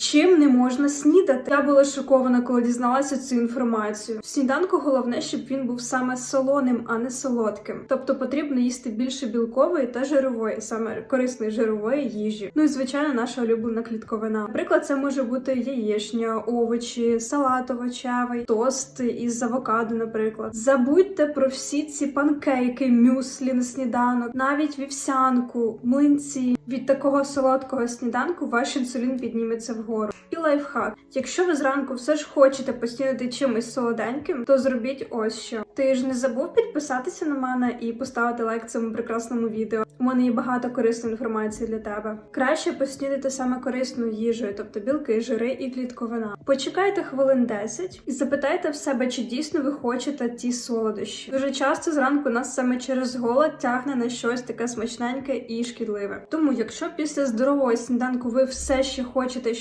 Чим не можна снідати? Я була шокована, коли дізналася цю інформацію. В сніданку головне, щоб він був саме солоним, а не солодким. Тобто потрібно їсти більше білкової та жирової, саме корисної жирової їжі. Ну і звичайно, наша улюблена клітковина. Наприклад, це може бути яєчня, овочі, салат овочевий, тост із авокадо, наприклад. Забудьте про всі ці панкейки, мюслі на сніданок, навіть вівсянку, млинці. Від такого солодкого сніданку ваш інсулін підніметься вгору. І лайфхак. Якщо ви зранку все ж хочете поснідати чимось солоденьким, то зробіть ось що. Ти ж не забув підписатися на мене і поставити лайк цьому прекрасному відео. У мене є багато корисної інформації для тебе. Краще поснідати саме корисною їжею, тобто білки, жири і клітковина. Почекайте хвилин 10 і запитайте в себе, чи дійсно ви хочете ті солодощі. Дуже часто зранку нас саме через голод тягне на щось таке смачненьке і шкідливе. Тому, якщо після здорового сніданку ви все ще хочете